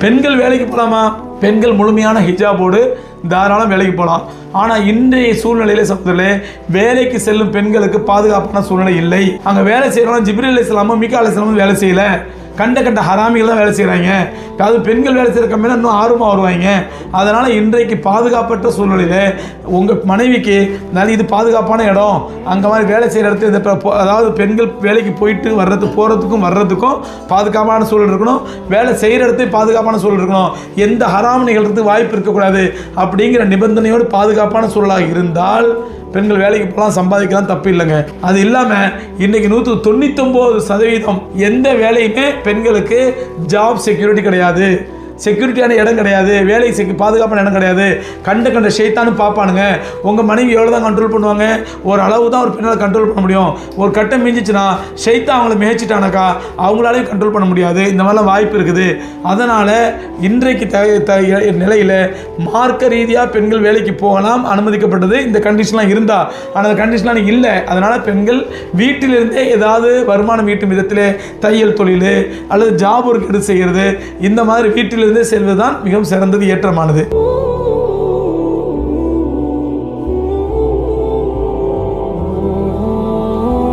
பெண்கள் வேலைக்கு போகலாமா பெண்கள் முழுமையான ஹிஜாபோடு தாராளம் வேலைக்கு போகலாம். ஆனால் இன்றைய சூழ்நிலையில சகோதரர்களே வேலைக்கு செல்லும் பெண்களுக்கு பாதுகாப்பான சூழ்நிலை இல்லை. அங்கே வேலை செய்கிறவங்க ஜிப்ரி அலி இஸ்லாமும் மிகா அலி இஸ்லாமும் வேலை செய்யலை. கண்ட கண்ட ஹராமிகள் தான் வேலை செய்கிறாங்க அதாவது பெண்கள் வேலை செய்கிற கம்மியாக இன்னும் ஆர்வமாக வருவாங்க. அதனால் இன்றைக்கு பாதுகாப்பற்ற சூழ்நிலையில் உங்கள் மனைவிக்கு நல்ல இது பாதுகாப்பான இடம். அங்கே மாதிரி வேலை செய்கிற இடத்துல இந்த அதாவது பெண்கள் வேலைக்கு போயிட்டு வர்றது போகிறதுக்கும் வர்றதுக்கும் பாதுகாப்பான சூழல் இருக்கணும். வேலை செய்கிற இடத்துல பாதுகாப்பான சூழல் இருக்கணும். எந்த வராமல் நிகழ்றதுக்கு வாய்ப்பு இருக்கக்கூடாது அப்படிங்கிற நிபந்தனையோடு பாதுகாப்பான சூழலாக இருந்தால் பெண்கள் வேலைக்கு போகலாம் சம்பாதிக்கலாம் தப்பு இல்லைங்க. அது இல்லாமல் இன்னைக்கு நூற்று தொண்ணூத்தொம்பது சதவீதம் எந்த வேலையுமே பெண்களுக்கு ஜாப் செக்யூரிட்டி கிடையாது. செக்யூரிட்டியான இடம் கிடையாது. வேலை செக் பாதுகாப்பான இடம் கிடையாது. கண்ட கண்ட ஷெய்தானு பார்ப்பானுங்க உங்கள் மனைவி எவ்வளோ தான் கண்ட்ரோல் பண்ணுவாங்க? ஒரு அளவு தான் ஒரு பெண்ணால் கண்ட்ரோல் பண்ண முடியும். ஒரு கட்டம் மிஞ்சிச்சுன்னா ஷைத்தா அவங்கள மேய்ச்சிட்டானாக்கா அவங்களாலையும் கண்ட்ரோல் பண்ண முடியாது. இந்த மாதிரிலாம் வாய்ப்பு இருக்குது. அதனால் இன்றைக்கு த த நிலையில் மார்க்க ரீதியாக பெண்கள் வேலைக்கு போகலாம் அனுமதிக்கப்பட்டது இந்த கண்டிஷன்லாம் இருந்தால் ஆனால் அந்த கண்டிஷன்லாம் இல்லை. அதனால் பெண்கள் வீட்டிலிருந்தே ஏதாவது வருமானம் ஈட்டும் விதத்தில் தையல் தொழில் அல்லது ஜாப் ஒர்க் எடுத்து செய்கிறது இந்த மாதிரி வீட்டில் செல்வது தான் மிகவும் சிறந்தது ஏற்றமானது.